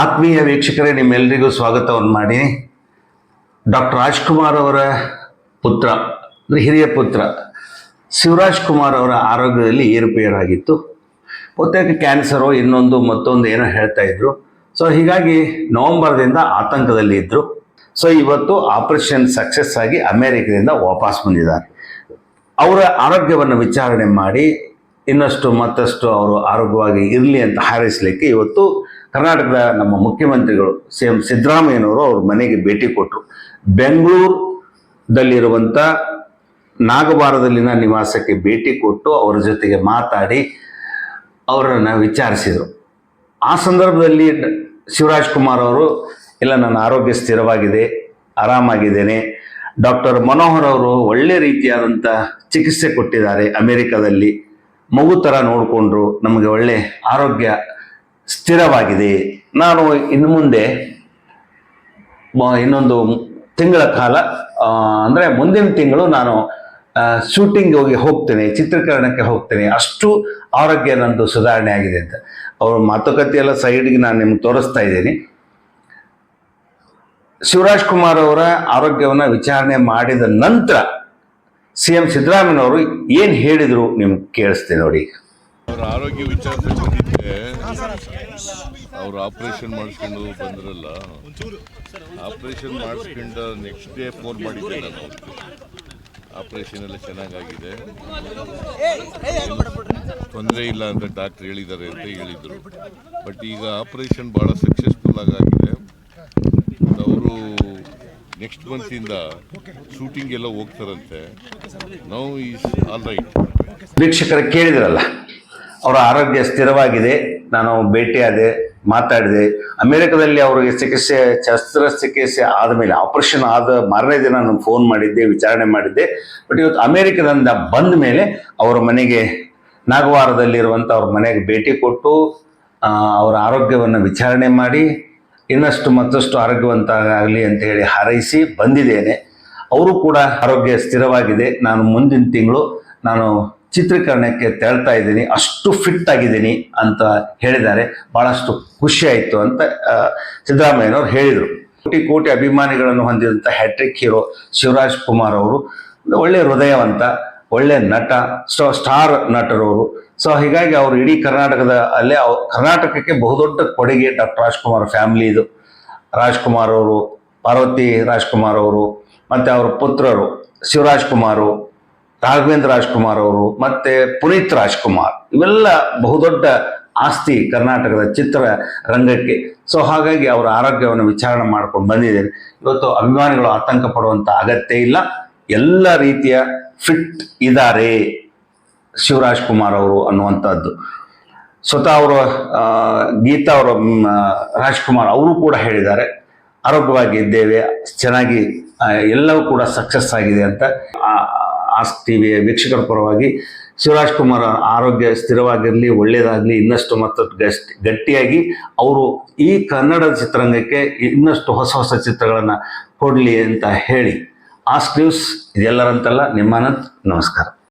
ಆತ್ಮೀಯ ವೀಕ್ಷಕರೇ ನಿಮ್ಮೆಲ್ಲರಿಗೂ ಸ್ವಾಗತವನ್ನು ಮಾಡಿ. ಡಾಕ್ಟರ್ ರಾಜ್ಕುಮಾರ್ ಅವರ ಪುತ್ರ ಅಂದರೆ ಹಿರಿಯ ಪುತ್ರ ಶಿವರಾಜ್ ಕುಮಾರ್ ಅವರ ಆರೋಗ್ಯದಲ್ಲಿ ಏರುಪೇರಾಗಿತ್ತು. ಬಹುತೇಕ ಕ್ಯಾನ್ಸರು ಇನ್ನೊಂದು ಮತ್ತೊಂದು ಏನೋ ಹೇಳ್ತಾ ಇದ್ರು. ಸೊ ಹೀಗಾಗಿ ನವಂಬರ್ದಿಂದ ಆತಂಕದಲ್ಲಿ ಇದ್ದರು ಸೊ ಇವತ್ತು ಆಪರೇಷನ್ ಸಕ್ಸಸ್ ಆಗಿ ಅಮೇರಿಕದಿಂದ ವಾಪಸ್ ಬಂದಿದ್ದಾರೆ. ಅವರ ಆರೋಗ್ಯವನ್ನು ವಿಚಾರಣೆ ಮಾಡಿ ಇನ್ನಷ್ಟು ಮತ್ತಷ್ಟು ಅವರು ಆರೋಗ್ಯವಾಗಿ ಇರಲಿ ಅಂತ ಹಾರೈಸಲಿಕ್ಕೆ ಇವತ್ತು ಕರ್ನಾಟಕದ ನಮ್ಮ ಮುಖ್ಯಮಂತ್ರಿಗಳು ಸಿ ಎಂ ಸಿದ್ದರಾಮಯ್ಯನವರು ಅವ್ರ ಮನೆಗೆ ಭೇಟಿ ಕೊಟ್ಟರು ಬೆಂಗಳೂರದಲ್ಲಿರುವಂಥ ನಾಗಬಾರದಲ್ಲಿನ ನಿವಾಸಕ್ಕೆ ಭೇಟಿ ಕೊಟ್ಟು ಅವರ ಜೊತೆಗೆ ಮಾತಾಡಿ ಅವರನ್ನು ವಿಚಾರಿಸಿದರು. ಆ ಸಂದರ್ಭದಲ್ಲಿ ಶಿವರಾಜ್ ಕುಮಾರ್ ಅವರು, ಇಲ್ಲ, ನನ್ನ ಆರೋಗ್ಯ ಸ್ಥಿರವಾಗಿದೆ, ಆರಾಮಾಗಿದ್ದೇನೆ. ಡಾಕ್ಟರ್ ಮನೋಹರ್ ಅವರು ಒಳ್ಳೆ ರೀತಿಯಾದಂಥ ಚಿಕಿತ್ಸೆ ಕೊಟ್ಟಿದ್ದಾರೆ ಅಮೆರಿಕದಲ್ಲಿ. ಮಗು ಥರ ನೋಡಿಕೊಂಡ್ರು, ನಮಗೆ ಒಳ್ಳೆ ಆರೋಗ್ಯ ಸ್ಥಿರವಾಗಿದೆ. ನಾನು ಇನ್ನು ಮುಂದೆ ಇನ್ನೊಂದು ತಿಂಗಳ ಕಾಲ ಅಂದರೆ ಮುಂದಿನ ತಿಂಗಳು ನಾನು ಶೂಟಿಂಗ್ ಹೋಗಿ ಹೋಗ್ತೇನೆ, ಚಿತ್ರೀಕರಣಕ್ಕೆ ಹೋಗ್ತೇನೆ. ಅಷ್ಟು ಆರೋಗ್ಯ ನಂದು ಸುಧಾರಣೆ ಆಗಿದೆ ಅಂತ. ಅವ್ರ ಮಾತುಕತೆ ಎಲ್ಲ ಸೈಡ್ಗೆ ನಾನು ನಿಮ್ಗೆ ತೋರಿಸ್ತಾ ಇದ್ದೀನಿ. ಶಿವರಾಜ್ ಕುಮಾರ್ ಅವರ ಆರೋಗ್ಯವನ್ನು ವಿಚಾರಣೆ ಮಾಡಿದ ನಂತರ, ಸಿ ಎಂ ಸಿದ್ದರಾಮಯ್ಯನವರು ಏನು ಹೇಳಿದರು ನಿಮ್ಗೆ ಕೇಳಿಸ್ತೇನೆ ನೋಡಿ. ಅವ್ರ ಆರೋಗ್ಯ ವಿಚಾರ ಬಂದಿದ್ದೆ ಅವ್ರು ಆಪರೇಷನ್ ಮಾಡಿಸ್ಕೊಂಡು ಬಂದ್ರಲ್ಲ. ಆಪರೇಷನ್ ಮಾಡಿಸ್ಕೊಂಡು ನೆಕ್ಸ್ಟ್ ಡೇ ಫೋನ್ ಮಾಡಿದ್ದೆ ನಾನು ಆಪರೇಷನ್ ಎಲ್ಲ ಚೆನ್ನಾಗಾಗಿದೆ. ತೊಂದರೆ ಇಲ್ಲ ಅಂತ ಡಾಕ್ಟರ್ ಹೇಳಿದ್ದಾರೆ ಅಂತ ಹೇಳಿದರು. ಬಟ್ ಈಗ ಆಪರೇಷನ್ ಭಾಳ ಸಕ್ಸಸ್ಫುಲ್ ಆಗಿದೆ ಅವರು ನೆಕ್ಸ್ಟ್ ಮಂತಿಂದ ಶೂಟಿಂಗ್ ಎಲ್ಲ ಹೋಗ್ತಾರಂತೆ. ನೌ ಈಸ್ ಆಲ್ ರೈಟ್ ವೀಕ್ಷಕರ ಕೇಳಿದ್ರಲ್ಲ ಅವರ ಆರೋಗ್ಯ ಸ್ಥಿರವಾಗಿದೆ, ನಾನು ಭೇಟಿಯಾದೆ, ಮಾತಾಡಿದೆ. ಅಮೆರಿಕದಲ್ಲಿ ಅವರಿಗೆ ಚಿಕಿತ್ಸೆ ಶಸ್ತ್ರಚಿಕಿತ್ಸೆ ಆದಮೇಲೆ ಆಪರೇಷನ್ ಆದ ಮಾರನೇ ದಿನ ನಾನು ಫೋನ್ ಮಾಡಿದ್ದೆ, ವಿಚಾರಣೆ ಮಾಡಿದ್ದೆ. ಬಟ್ ಇವತ್ತು ಅಮೆರಿಕದಿಂದ ಬಂದ ಮೇಲೆ ಅವರ ಮನೆಗೆ ನಾಗವಾರದಲ್ಲಿರುವಂಥ ಅವ್ರ ಮನೆಗೆ ಭೇಟಿ ಕೊಟ್ಟು ಅವರ ಆರೋಗ್ಯವನ್ನು ವಿಚಾರಣೆ ಮಾಡಿ, ಇನ್ನಷ್ಟು ಮತ್ತಷ್ಟು ಆರೋಗ್ಯವಂತ ಆಗಲಿ ಅಂತ ಹೇಳಿ ಹಾರೈಸಿ ಬಂದಿದ್ದೇನೆ. ಅವರು ಕೂಡ ಆರೋಗ್ಯ ಸ್ಥಿರವಾಗಿದೆ. ನಾನು ಮುಂದಿನ ತಿಂಗಳು ನಾನು ಚಿತ್ರೀಕರಣಕ್ಕೆ ತೆರಳ್ತಾ ಇದ್ದೀನಿ, ಅಷ್ಟು ಫಿಟ್ ಆಗಿದ್ದೀನಿ ಅಂತ ಹೇಳಿದ್ದಾರೆ. ಭಾಳಷ್ಟು ಖುಷಿ ಆಯಿತು ಅಂತ ಸಿದ್ದರಾಮಯ್ಯನವರು ಹೇಳಿದರು. ಕೋಟಿ ಕೋಟಿ ಅಭಿಮಾನಿಗಳನ್ನು ಹೊಂದಿದಂಥ ಹ್ಯಾಟ್ರಿಕ್ ಹೀರೋ ಶಿವರಾಜ್ ಕುಮಾರ್ ಅವರು, ಒಳ್ಳೆ ಹೃದಯವಂತ, ಒಳ್ಳೆ ನಟ ಸೊ ಸ್ಟಾರ್ ನಟರವರು. ಸೊ ಹೀಗಾಗಿ ಅವರು ಇಡೀ ಕರ್ನಾಟಕದ ಅಲ್ಲೇ ಅವ್ರು ಕರ್ನಾಟಕಕ್ಕೆ ಬಹುದೊಡ್ಡ ಕೊಡುಗೆ ಡಾಕ್ಟರ್ ರಾಜ್ಕುಮಾರ್ ಫ್ಯಾಮಿಲಿ ಇದು. ರಾಜ್ಕುಮಾರ್ ಅವರು, ಪಾರ್ವತಿ ರಾಜ್ಕುಮಾರ್ ಅವರು, ಮತ್ತು ಅವರ ಪುತ್ರರು ಶಿವರಾಜ್ ಕುಮಾರು ರಾಘವೇಂದ್ರ ರಾಜ್ಕುಮಾರ್ ಅವರು ಮತ್ತೆ ಪುನೀತ್ ರಾಜ್ಕುಮಾರ್ ಇವೆಲ್ಲ ಬಹುದೊಡ್ಡ ಆಸ್ತಿ ಕರ್ನಾಟಕದ ಚಿತ್ರ ರಂಗಕ್ಕೆ. ಸೊ ಹಾಗಾಗಿ ಅವರ ಆರೋಗ್ಯವನ್ನು ವಿಚಾರಣೆ ಮಾಡ್ಕೊಂಡು ಬಂದಿದ್ದೇನೆ. ಇವತ್ತು ಅಭಿಮಾನಿಗಳು ಆತಂಕ ಪಡುವಂಥ ಅಗತ್ಯ ಇಲ್ಲ. ಎಲ್ಲ ರೀತಿಯ ಫಿಟ್ ಇದ್ದಾರೆ ಶಿವರಾಜ್ ಕುಮಾರ್ ಅವರು ಅನ್ನುವಂಥದ್ದು. ಸ್ವತಃ ಅವರು ಗೀತಾ ಅವರ ರಾಜ್ಕುಮಾರ್ ಅವರು ಕೂಡ ಹೇಳಿದ್ದಾರೆ. ಆರೋಗ್ಯವಾಗಿ ಇದ್ದೇವೆ, ಚೆನ್ನಾಗಿ ಎಲ್ಲವೂ ಕೂಡ ಸಕ್ಸಸ್ ಆಗಿದೆ ಅಂತ. ಆ- ಟಿ ವಿಯ ವೀಕ್ಷಕರ ಪರವಾಗಿ ಶಿವರಾಜ್ ಕುಮಾರ್ ಆರೋಗ್ಯ ಸ್ಥಿರವಾಗಿರಲಿ ಒಳ್ಳೆಯದಾಗಲಿ ಇನ್ನಷ್ಟು ಮತ್ತು ಗಸ್ಟ್ ಗಟ್ಟಿಯಾಗಿ ಅವರು ಈ ಕನ್ನಡ ಚಿತ್ರರಂಗಕ್ಕೆ ಇನ್ನಷ್ಟು ಹೊಸ ಹೊಸ ಚಿತ್ರಗಳನ್ನು ಕೊಡಲಿ ಅಂತ ಹೇಳಿ. ಆಸ್ಕ್ ನ್ಯೂಸ್ ಇದೆಲ್ಲರಂತಲ್ಲ, ನಿಮ್ಮ ಅನಂತ್, ನಮಸ್ಕಾರ.